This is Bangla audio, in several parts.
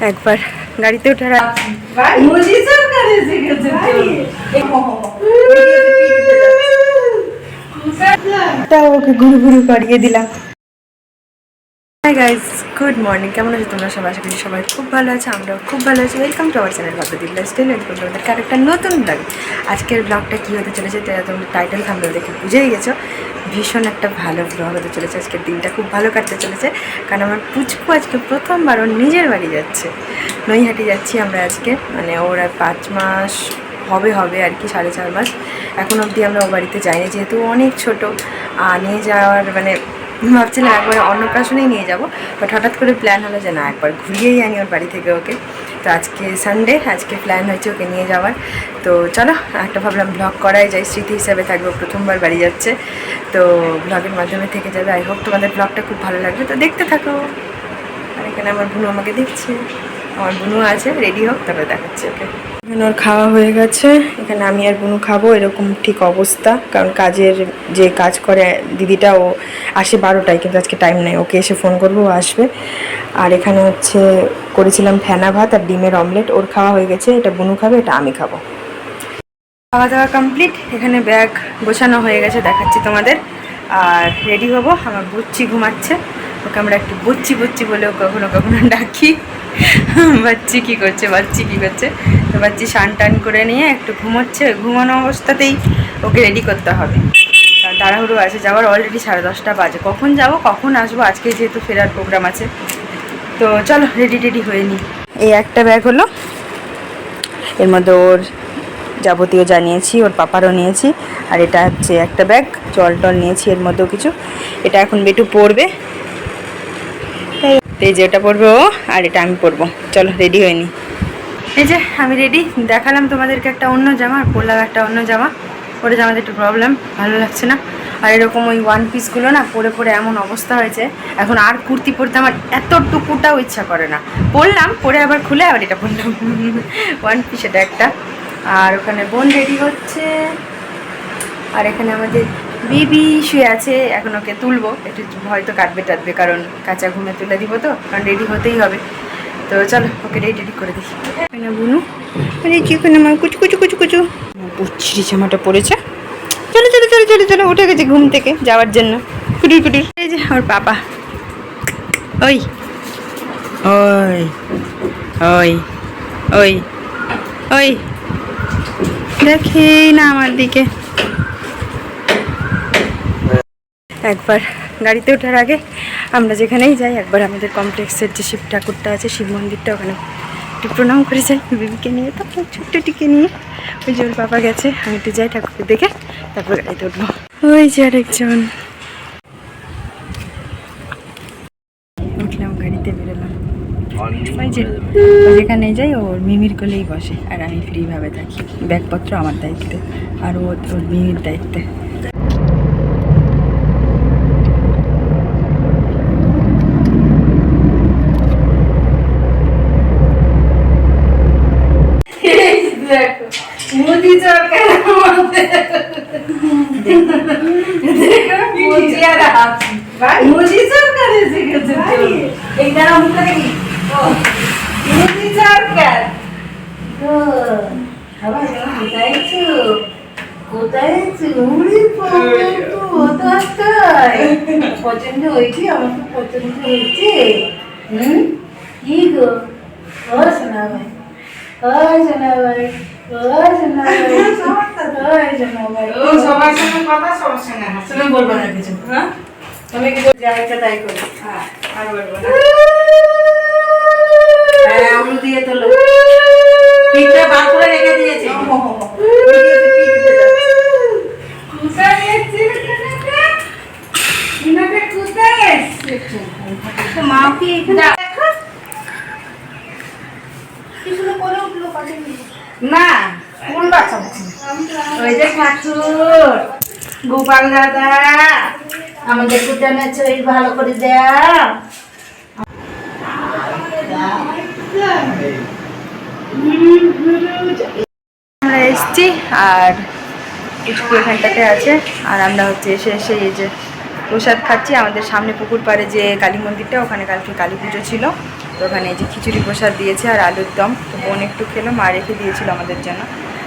একবার গাড়িতে ওঠার ওকে ঘুরু ঘুরু করিয়ে দিলাম। হাই গাইজ গুড মর্নিং কেমন আছো তোমরা সবাই? আশা করি সবাই খুব ভালো আছে, আমরাও খুব ভালো আছি। ওয়েলকাম টু আওয়ার চ্যানেল ভাবদিল লাইফস্টাইল টু আমাদের একটা নতুন ব্লগ আজকের ব্লগটা কী হতে চলেছে তাই তোমরা টাইটেল থামলে দেখে বুঝেই গেছো। ভীষণ একটা ভালো ব্লগ হতে চলেছে। আজকের দিনটা খুব ভালো কাটতে চলেছে। কারণ আমার পুচকু আজকে প্রথমবার ওর নিজের বাড়ি যাচ্ছে। নৈহাটি যাচ্ছি আমরা আজকে। মানে ওর আর পাঁচ মাস হবে হবে আর কি, সাড়ে চার মাস। এখন অবধি আমরা ও বাড়িতে যাইনি। যেহেতু অনেক ছোটো আর নিয়ে যাওয়ার মানে ভাবছিলাম একবার অন্নপ্রাশনেই নিয়ে যাব বাট হঠাৎ করে প্ল্যান হলো যে না, একবার ঘুরিয়েই আনি ওর বাড়ি থেকে ওকে। তো আজকে সানডে আজকে প্ল্যান হয়েছে ওকে নিয়ে যাওয়ার। তো চলো, একটা ভাবলাম ব্লগ করাই যাই, স্মৃতি হিসাবে থাকবে প্রথমবার বাড়ি যাচ্ছে। তো ব্লগের মাধ্যমে থেকে যাবে। আই হোপ তোমাদের ব্লগটা খুব ভালো লাগবে। তো দেখতে থাকো। আর এখানে আমার বুনু আমাকে দেখছে। আমার বুনু আছে রেডি হোক তারপরে দেখাচ্ছি ওকে। এখানে ওর খাওয়া হয়ে গেছে। এখানে আমি আর বুনু খাব এরকম ঠিক অবস্থা। কারণ কাজের যে কাজ করে দিদিটা ও আসে বারোটায় কিন্তু আজকে টাইম নেই। ওকে এসে ফোন করব ও আসবে। আর এখানে হচ্ছে করেছিলাম ফেনা ভাত আর ডিমের অমলেট ওর খাওয়া হয়ে গেছে এটা বুনু খাবে এটা আমি খাব। খাওয়া দাওয়া কমপ্লিট এখানে ব্যাগ গোছানো হয়ে গেছে দেখাচ্ছি তোমাদের। আর রেডি হব আমার বুচ্চি ঘুমাচ্ছে। ওকে আমরা একটু বুচ্চি বুচ্চি বলেও কখনো কখনো ডাকি। বাচ্চি কী করছে, বাচ্চি কী করছে? তো বাচ্চি স্নান টান করে নিয়ে একটু ঘুমোচ্ছে। ঘুমানো অবস্থাতেই ওকে রেডি করতে হবে। তাড়াহুড়ো আছে, যাওয়ার অলরেডি সাড়ে দশটা বাজে। কখন যাব, কখন আসব? আজকে যেহেতু ফেরার প্রোগ্রাম আছে। তো চলো রেডি টেডি হয়ে নিই এই একটা ব্যাগ হলো। এর মধ্যে ওর যাবতীয় জানিয়েছি, ওর পাপারও নিয়েছি। আর এটা হচ্ছে একটা ব্যাগ জল টল নিয়েছি এর মধ্যেও কিছু। এটা এখন বেটু পড়বে এই যে এটা পরবে ও, আর এটা আমি পরবো। চলো রেডি হয়ে নি এই যে, আমি রেডি দেখালাম তোমাদেরকে একটা অন্য জামা, আর পরলাম একটা অন্য জামা। পরে জামাতে একটু প্রবলেম ভালো লাগছে না। আর এরকম ওই ওয়ান পিসগুলো না, পরে পরে এমন অবস্থা হয়েছে। এখন আর কুর্তি পরতে আমার এতটুকুটাও ইচ্ছা করে না। পরলাম, পরে আবার খুলে আবার এটা পরলাম। ওয়ান পিস এটা একটা। আর ওখানে বোন রেডি হচ্ছে। আর এখানে আমাদের বেবি শুয়ে আছে এখন ওকে তুলবো। একটু হয়তো কাটবে টাটবে কারণ কাঁচা ঘুমে তুলে দিব তো কারণ রেডি হতেই হবে। তো চলো ওকে রেডি রেডি করে দিই বুনু? আরে কি আমার কুচু কুচু কুচু কুচু। বুচ্ছিরি জামাটা পড়েছে চলো চলো চলো চলো চলো উঠে গেছে ঘুম থেকে যাওয়ার জন্য। কুটুর কুটুর। এই যে আমার পাপা। ওই। ওই। ওই। ওই। ওই। দেখেই না আমার দিকে। একবার গাড়িতে ওঠার আগে আমরা যেখানেই যাই, একবার আমাদের কমপ্লেক্সের যে শিব ঠাকুরটা আছে, শিব মন্দিরটা ওখানে একটু প্রণাম করে যাই, বেবিকে নিয়ে, তারপর ছোট্টটিকে নিয়ে। ওই যে ওর বাবা গেছে, আমি একটু যাই ঠাকুরকে দেখে, তারপর গাড়িতে উঠবো। ওই যে আরেকজন। উঠলাম, গাড়িতে বেরোলাম। যেখানে যাই, ওর মিমির কোলেই বসে, আর আমি ফ্রিভাবে থাকি। ব্যাগপত্র আমার দায়িত্বে, আর ওর মিমির দায়িত্বে। দেখো মুদি চরকার মধ্যে। মুজি আর হাসি। মুজি চরকার শিখেছে এই দ্বারা মুখে কোথায় আছো? কোথায় আছো? পছন্দ হয়েছে আমাকে পছন্দ হয়েছে। হুম? কি গো? শোনা ভাই ও শোনা ভাই ও শোনা ভাই ও সবার সঙ্গে কথা সবার সঙ্গে তুমি বলব না কিছু হ্যাঁ? তুমি কিছু যা ইচ্ছা তাই করো। হ্যাঁ, আর বলব না। হ্যাঁ আঙুল দিয়ে তোলো। পিঠটা বার করে রেখে দিয়েছে। ইনাকে কোথায় এসেছে? মা কি এখানে না, কোন বাচ্চা ওই যে ঠাকুর। গোপাল দাদা, আমাদের ভালো করে আমরা এসছি আর পুচকু এখানটাতে আছে, আর আমরা হচ্ছে এসে এসে এই যে প্রসাদ খাচ্ছি। আমাদের সামনে পুকুর পাড়ে যে কালী মন্দিরটা, ওখানে কালকে কালী পুজো ছিল। তো ওখানে যে খিচুড়ি প্রসাদ দিয়েছে আর আলুর দম। তো বোন একটু খেলো, মা রেখে দিয়েছিল আমাদের জন্য।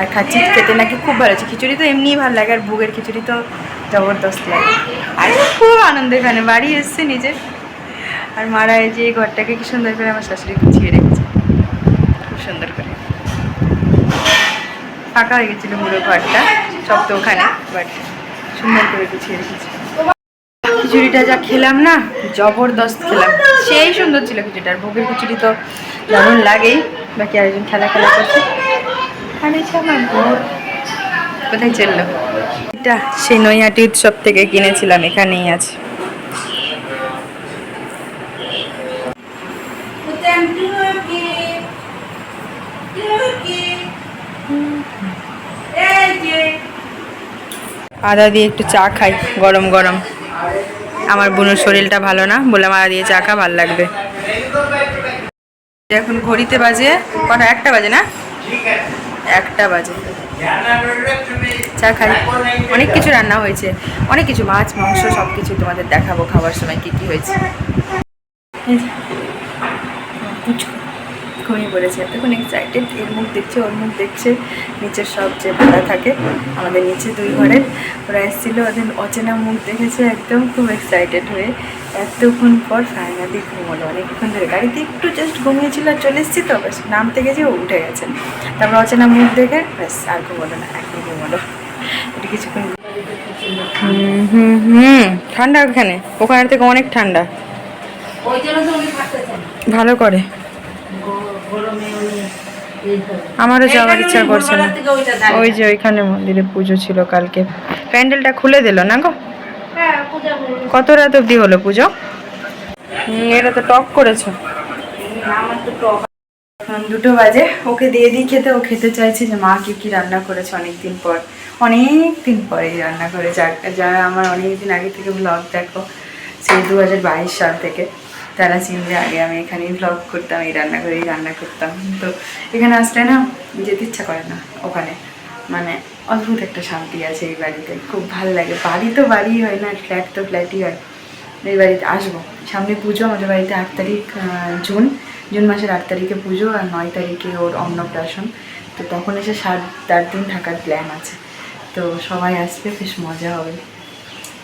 আর খাচ্ছি খেতে নাকি খুব ভালো হচ্ছে। খিচুড়ি তো এমনিই ভালো লাগে, আর ভোগের খিচুড়ি তো জবরদস্ত লাগে। আর খুব আনন্দ এখানে বাড়ি এসছে নিজে আর মারা এই যে ঘরটাকে কি সুন্দর করে আমার শাশুড়ি গুছিয়ে রেখেছে। খুব সুন্দর করে। ফাঁকা হয়ে গেছিল পুরো ঘরটা, সব তো ওখানে বাট সুন্দর করে গুছিয়ে রেখেছে। খিচুড়িটা যা খেলাম না, জবরদস্ত খেলাম। সেই সুন্দর ছিল খিচুড়িটা ভোগের খিচুড়ি তো দারুণ লাগেই। বাকি আরেকজন খেলা খেলা করছে। কোথায় চলল? এটা সেই নৈহাটি উৎসব থেকে কিনেছিলাম, এখানেই আছে। আদা দিয়ে একটু চা খাই, গরম গরম। আমার বোনের শরীরটা ভালো না, বলে মারা দিয়ে চা খা ভালো লাগবে। এখন ঘড়িতে বাজে, কটা? একটা বাজে না? একটা বাজে। চা খাই। অনেক কিছু রান্না হয়েছে। অনেক কিছু, মাছ, মাংস সব কিছু তোমাদের দেখাবো, খাবার সময় কি কি হয়েছে। যে, ঘুমিয়ে পড়েছে এতক্ষণ এক্সাইটেড এর মুখ দেখছে ওর মুখ দেখছে নিচের সব যে ভাড়া থাকে আমাদের নিচে দুই ঘরের ওরা এসেছিল ওদের অচেনা মুখ দেখেছে একদম খুব এক্সাইটেড হয়ে এতক্ষণ পর ফাইনালি ঘুমোলো অনেকক্ষণ ধরে। গাড়িতে একটু জাস্ট ঘুমিয়েছিল আর চলে এসেছি তো ব্যাস নামতে গেছে ও উঠে গেছে। তারপর অচেনা মুখ দেখে ব্যাস আর ঘুমোলো না একদম ঘুমোলো। একটু কিছুক্ষণ হুম হুম হুম ঠান্ডা ওখানে ওখানে থেকে অনেক ঠান্ডা। ভালো করে গো- গরমে উনি এই করে। আমারও যাওয়ার ইচ্ছা করছে না। ওই যে ওইখানে মন্দিরে পুজো ছিল কালকে। প্যান্ডেলটা খুলে দিল না গো? হ্যাঁ। কত রাত অবধি হলো পুজো? এটা তো টক করেছ। আমার তো টক। এখন দুটো বাজে। ওকে দিয়ে দিই খেতে। ও খেতে চাইছে যে মা কি কি রান্না করেছে অনেকদিন পর। অনেক দিন পরে রান্না করে যা- যারা আমার অনেক দিন আগে থেকে ব্লগ দেখো সেই দু হাজার বাইশ সাল থেকে। তারা চিনলে আগে আমি এখানেই ব্লগ করতাম, এই রান্না করেই রান্না করতাম। তো এখানে আসলে না, যেতে ইচ্ছা করে না ওখানে। মানে অদ্ভুত একটা শান্তি আছে এই বাড়িতে। খুব ভালো লাগে। বাড়ি তো বাড়ি হয় না ফ্ল্যাট তো ফ্ল্যাটই হয়। এই বাড়িতে আসব। সামনে পুজো, আমাদের বাড়িতে আট তারিখ জুন। জুন মাসের আট তারিখে পুজো আর নয় তারিখে ওর অন্নপ্রাশন। তো তখন এসে সাত, আট দিন থাকার প্ল্যান আছে। তো সবাই আসবে, বেশ মজা হবে।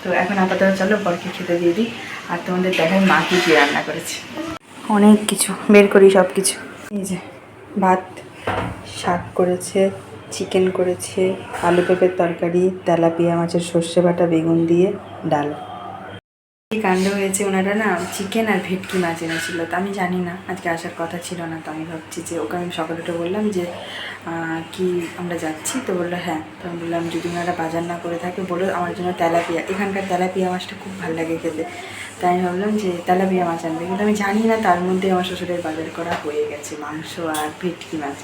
তো এখন আপাতত চলো বরকে খেতে দিয়ে দিই। আর তোমাদের দেখাই মা কি কী রান্না করেছে। অনেক কিছু বের করি সব কিছু এই যে ভাত শাক করেছে চিকেন করেছে আলু পেঁপের তরকারি তেলাপিয়া মাছের সর্ষে বাটা বেগুন দিয়ে ডাল। কি কাণ্ড হয়েছে ওনারা না চিকেন আর ভেটকি মাছ এনেছিল। তো আমি জানি না আজকে আসার কথা ছিল না তো আমি ভাবছি যে ওকে আমি সকালে উঠে বললাম যে কি আমরা যাচ্ছি? তো বলল হ্যাঁ। তো আমি বললাম, যদি ওনারা বাজার না করে থাকে, বলো আমার জন্য তেলাপিয়া। এখানকার তেলাপিয়া মাছটা খুব ভালো লাগে খেতে। তাই আমি ভাবলাম যে তেলাপিয়া মাছ আনবে। কিন্তু আমি জানি না তার মধ্যে আমার শ্বশুরের বাজার করা হয়ে গেছে, মাংস আর ভেটকি মাছ।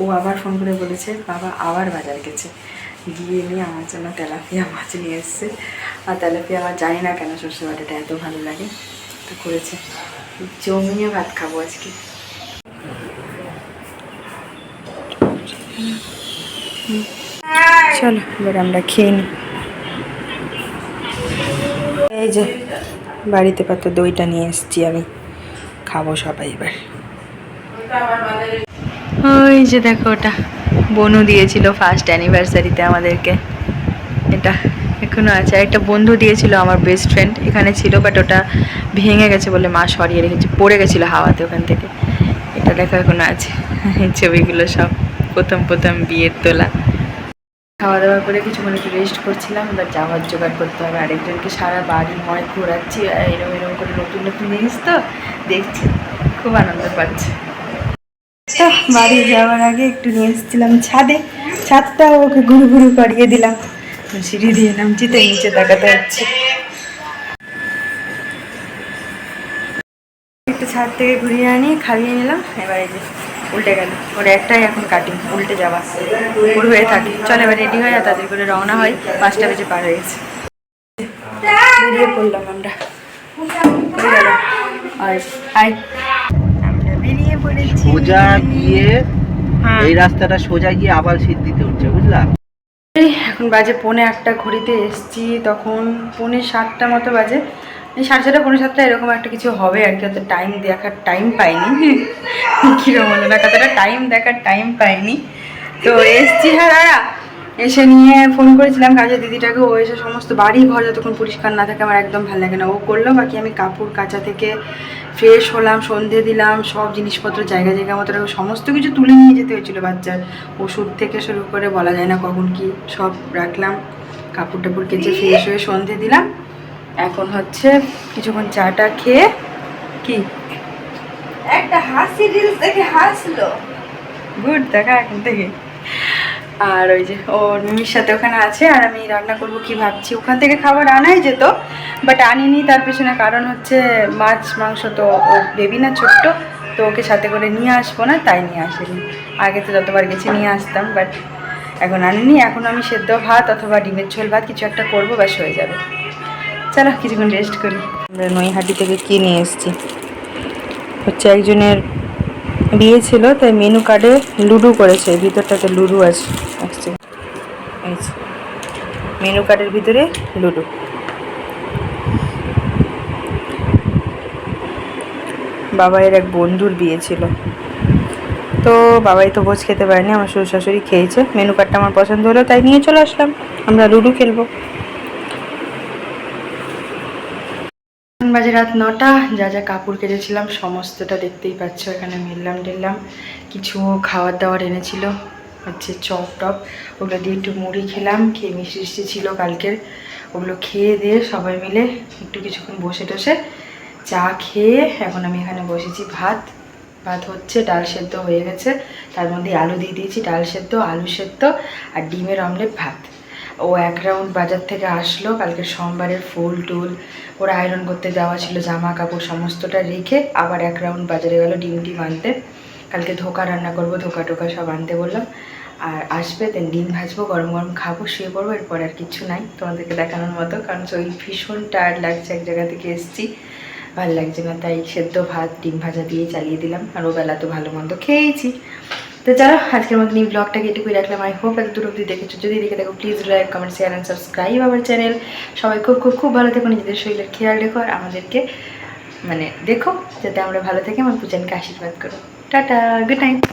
ও আবার ফোন করে বলেছে, বাবা, আবার বাজার গেছে। গিয়ে নিয়ে আমার জন্য তেলাপিয়া মাছ নিয়ে এসছে। আর তেলাপিয়া আমার জানি না কেন সর্ষে বাটাটা এত ভালো লাগে। তো করেছে। জমিয়ে ভাত খাব আজকে। চলো, এবার আমরা খেয়ে নিই এই যে, বাড়িতে পাতো দইটা নিয়ে এসেছি আমি। খাব সবাই এবার। ওই যে দেখো ওটা। বনু দিয়েছিল ফার্স্ট অ্যানিভার্সারিতে আমাদেরকে। এটা এখনও আছে। একটা বন্ধু দিয়েছিল আমার বেস্ট ফ্রেন্ড এখানে ছিল বাট ওটা ভেঙে গেছে বলে মা সরিয়ে রেখেছে। পড়ে গেছিল হাওয়াতে ওখান থেকে। এটা দেখো এখনও আছে। ছবিগুলো সব। প্রথম প্রথম বিয়ের তোলা। খাওয়া দাওয়া করে কিছুক্ষণ একটু রেস্ট করছিলাম এবার যাওয়ার জোগাড় করতে হবে। আরেকজনকে সারা বাড়ি ময় ঘোরাচ্ছি আর এরকম এরকম করে নতুন নতুন জিনিস তো দেখছি। খুব আনন্দ পাচ্ছি। তো বাড়ি যাওয়ার আগে একটু নিয়ে এসেছিলাম ছাদে। ছাদটা ওকে ঘুরু ঘুরু করিয়ে দিলাম। সিঁড়ি দিয়ে নামছি তো নিচে তাকাতে হচ্ছে একটু ছাদ থেকে ঘুরিয়ে আনি খাইয়ে নিলাম এবার এই যে উল্টে গেল। ওর একটাই এখন কাটিং উল্টে যাওয়া। ওর হয়ে থাকে। চল এবার রেডি হয় আর তাদের করে রওনা হয়। পাঁচটা বেজে পার হয়ে গেছে। বেরিয়ে পড়লাম আমরা। আর আমরা বেরিয়ে পড়েছি। সোজা গিয়ে হ্যাঁ। এই রাস্তাটা সোজা গিয়ে আবার সিদ্ধিতে উঠছে বুঝলা? এখন বাজে পৌনে একটা ঘড়িতে এসছি। তখন পৌনে সাতটা মতো বাজে। সাড়ে ছটা পনেরো সাতটা এরকম একটা কিছু হবে আর কি, অত টাইম দেখার টাইম পাইনি। কীরকম হলো না, কতটা টাইম দেখার টাইম পাইনি। তো এসছি হ্যাঁ দাদা, এসে নিয়ে ফোন করেছিলাম কাজের দিদিটাকে, ও এসে সমস্ত বাড়ি ঘর যতক্ষণ পরিষ্কার না থাকে আমার একদম ভালো লাগে না। ও করল, বাকি আমি কাপড় কাচা থেকে ফ্রেশ হলাম, সন্ধে দিলাম, সব জিনিসপত্র জায়গা জায়গা মতো সমস্ত কিছু তুলে নিয়ে যেতে হয়েছিল বাচ্চার। ওষুধ থেকে শুরু করে বলা যায় না কখন কি সব রাখলাম, কাপড় টাপড় কেচে ফ্রেশ হয়ে সন্ধে দিলাম। এখন হচ্ছে কিছুক্ষণ চাটা খেয়ে কি? একটা হাসি রিলস দেখে হাসলো। গুড দেখা এখন থেকে। আর ওই যে ওর মিমির সাথে ওখানে আছে আর আমি রান্না করব কি ভাবছি। ওখান থেকে খাবার আনাই যেত বাট আনিনি তার পেছনে কারণ হচ্ছে মাছ মাংস তো ও বেবি না ছোট্ট তো ওকে সাথে করে নিয়ে আসব না তাই নিয়ে আসিনি। আগে তো যতবার গেছি নিয়ে আসতাম বাট এখন আনিনি। এখন আমি সেদ্ধ ভাত অথবা ডিমের ঝোল ভাত কিছু একটা করব ব্যাস হয়ে যাবে। চলো কিছুক্ষণ রেস্ট করি। আমরা নৈহাটি থেকে কি নিয়ে এসেছি? হচ্ছে একজনের বিয়ে ছিল, তাই মেনু কার্ডে লুডু করেছে। ভিতরটাতে লুডু আছে মেনু কার্ডের ভিতরে লুডো। বাবাইয়ের এক বন্ধুর বিয়ে ছিল। তো বাবাই তো ভোজ খেতে পারেনি, আমার শ্বশুর শাশুড়ি খেয়েছে মেনু কার্ডটা আমার পছন্দ হলো, তাই নিয়ে চলে আসলাম। আমরা লুডু খেলব। বাজে রাত নটা, যা যা কাপড় কেটেছিলাম সমস্তটা দেখতেই পাচ্ছ, এখানে মিললাম টিললাম। কিছু খাবার দাবার এনেছিল, হচ্ছে চপ টপ, ওগুলো দিয়ে একটু মুড়ি খেলাম, খেয়ে মিষ্টি মিষ্টি ছিল কালকের। ওগুলো খেয়ে দিয়ে সবাই মিলে একটু কিছুক্ষণ বসে টসে চা খেয়ে এখন আমি এখানে বসেছি ভাত। ভাত হচ্ছে ডাল সেদ্ধ হয়ে গেছে, তার মধ্যে আলু দিয়ে দিয়েছি, ডাল সেদ্ধ, আলু সেদ্ধ আর ডিমের অমলেট ভাত। ও এক রাউন্ড বাজার থেকে আসলো। কালকে সোমবারের ফুল টুল। ওরা আয়রন করতে যাওয়া ছিল, জামা কাপড় সমস্তটা রেখে আবার এক রাউন্ড বাজারে গেল ডিম টিম আনতে। কালকে ধোকা রান্না করব, ধোকা টোকা সব আনতে বললাম। আর আসবে দেন ডিম ভাজবো, গরম গরম খাব, শুয়ে পড়ব, এরপর আর কিছু নাই। তোমাদেরকে দেখানোর মতো, কারণ ওই ভীষণ টায়ার্ড লাগছে, এক জায়গা থেকে এসেছি। ভালো লাগছে না, তাই সেদ্ধ ভাত, ডিম ভাজা দিয়ে চালিয়ে দিলাম। আর ও বেলা তো ভালো মন্দ খেয়েছি তো চলো আজকের মতন এই ব্লগটাকে এটুকুই রাখলাম আই হোপ এত দূর অব্দি দেখেছ। যদি দেখে দেখো please like comment share and subscribe আমার চ্যানেল সবাই খুব খুব খুব ভালো থেকো, নিজেদের শরীরের খেয়াল রেখো আর আমাদেরকে মানে দেখো, যাতে আমরা ভালো থাকি, আমার পূজানকে আশীর্বাদ করো। Tata good night